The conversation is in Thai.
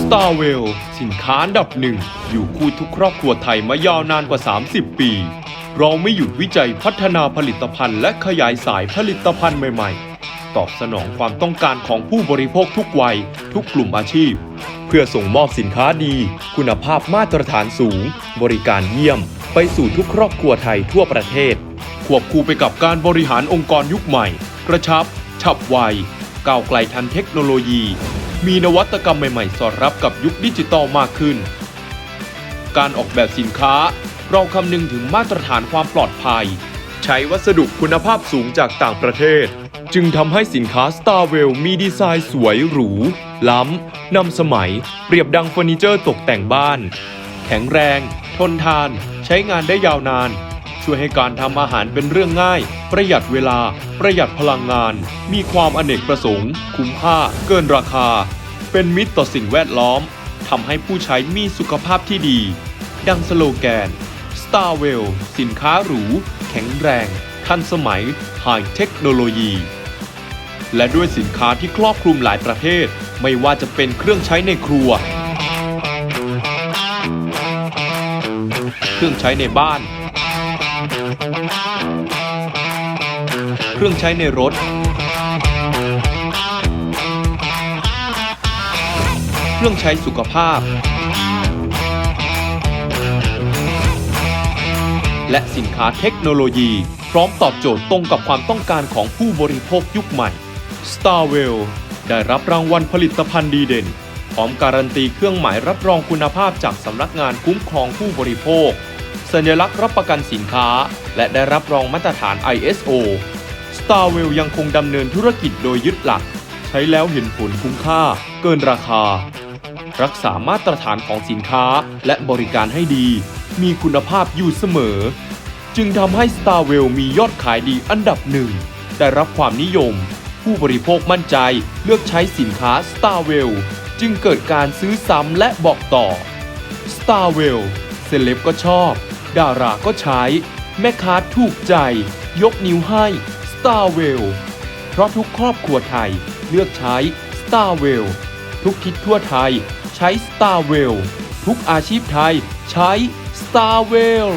Star w e l l สินค้าอันดับหนึ่ง อยู่คู่ทุกครอบครัวไทยมายาวนานกว่า 30 ปี เราไม่หยุดวิจัยพัฒนาผลิตภัณฑ์และขยายสายผลิตภัณฑ์ใหม่ ๆ ตอบสนองความต้องการของผู้บริโภคทุกวัย ทุกกลุ่มอาชีพ เพื่อส่งมอบสินค้าดี คุณภาพมาตรฐานสูง บริการเยี่ยม ไปสู่ทุกครอบครัวไทยทั่วประเทศ ควบคู่ไปกับการบริหารองค์กรยุคใหม่ กระชับ ฉับไว ก้าวไกลทันเทคโนโลยี มีนวัตกรรมใหม่ๆ สอดรับกับยุคดิจิตอลมากขึ้น การออกแบบสินค้าเราคำนึงถึงมาตรฐานความปลอดภัย ใช้วัสดุคุณภาพสูงจากต่างประเทศ จึงทำให้สินค้า Starwell มีดีไซน์สวยหรู ล้ำนำสมัย เปรียบดังเฟอร์นิเจอร์ตกแต่งบ้าน แข็งแรง ทนทาน ใช้งานได้ยาวนาน ช่วยให้การทำอาหารเป็นเรื่องง่าย ประหยัดเวลา ประหยัดพลังงาน มีความอเนกประสงค์ คุ้มค่า เกินราคา เป็นมิตรต่อสิ่งแวดล้อมทำให้ผู้ใช้มีสุขภาพที่ดี ดังสโลแกน Starwell สินค้าหรู แข็งแรง ทันสมัย High เทคโนโลยี และด้วยสินค้าที่ครอบคลุมหลายประเภท ไม่ว่าจะเป็นเครื่องใช้ในครัว เครื่องใช้ในบ้าน เครื่องใช้ในรถ เครื่องใช้สุขภาพ และสินค้าเทคโนโลยี พร้อมตอบโจทย์ตรงกับความต้องการของผู้บริโภคยุคใหม่ Starwell ได้รับรางวัลผลิตภัณฑ์ดีเด่น พร้อมการันตีเครื่องหมายรับรองคุณภาพจากสำนักงานคุ้มครองผู้บริโภค สัญลักษณ์รับประกันสินค้า และได้รับรองมาตรฐาน ISO Starwell ยังคงดำเนินธุรกิจโดยยึดหลัก ใช้แล้วเห็นผลคุ้มค่า เกินราคา รักษามาตรฐานของสินค้าและบริการให้ดี มีคุณภาพอยู่เสมอ จึงทำให้ Starwell มียอดขายดีอันดับหนึ่ง ได้รับความนิยม ผู้บริโภคมั่นใจเลือกใช้สินค้า Starwell จึงเกิดการซื้อซ้ำและบอกต่อ Starwell เซเลบก็ชอบ ดาราก็ใช้ แม่ค้าถูกใจ ยกนิ้วให้ Starwell เพราะทุกครอบครัวไทยเลือกใช้ Starwell ทุกทิศทั่วไทยใช้ Starwell ทุกอาชีพไทยใช้ Starwell